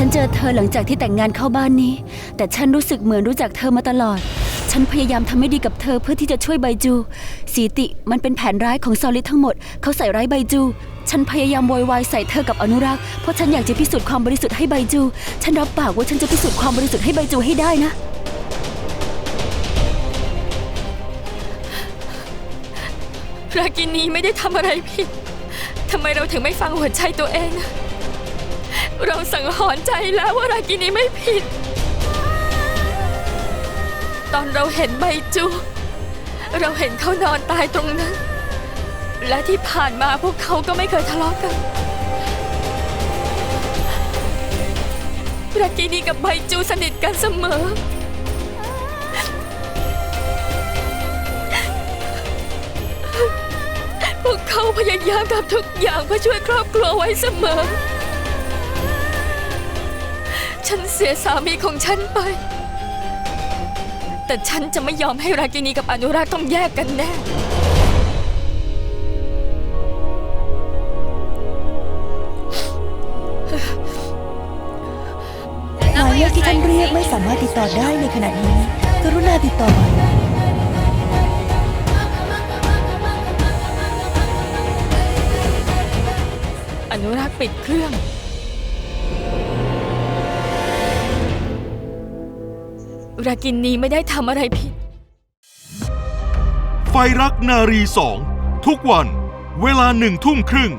ฉันเจอเธอหลังจากที่แต่งงานเข้าบ้านนี้ แต่ฉันรู้สึกเหมือนรู้จักเธอมาตลอด ฉันพยายามทำให้ดีกับเธอเพื่อที่จะช่วยใบจู สีติมันเป็นแผนร้ายของซอลิดทั้งหมด เขาใส่ร้ายใบจู ฉันพยายามโวยวายใส่เธอกับอนุรักษ์ เพราะฉันอยากจะพิสูจน์ความบริสุทธิ์ให้ใบจู ฉันรับปากว่าฉันจะพิสูจน์ความบริสุทธิ์ให้ใบจูให้ได้นะ รากินีไม่ได้ทำอะไรผิด ทำไมเราถึงไม่ฟังหัวใจตัวเองอะ เราสังหรณ์ใจแล้วว่ารากินีไม่ผิด ตอนเราเห็นใบจู เราเห็นเขานอนตายตรงนั้น และที่ผ่านมาพวกเขาก็ไม่เคยทะเลาะกัน รากินีกับใบจูสนิทกันเสมอ พวกเขาพยายามทำทุกอย่างเพื่อช่วยครอบครัวไว้เสมอ ฉันเสียสามีของฉันไป แต่ฉันจะไม่ยอมให้รากินีกับอนุราชต้องแยกกันแน่ หมายเลขที่ท่านเรียกไม่สามารถติดต่อได้ในขณะนี้ กรุณาติดต่อใหม่อนุรักษ์ปิดเครื่อง รากินนีไม่ได้ทำอะไรผิด ไฟรักนารีสองทุกวัน เวลาหนึ่งทุ่มครึ่ง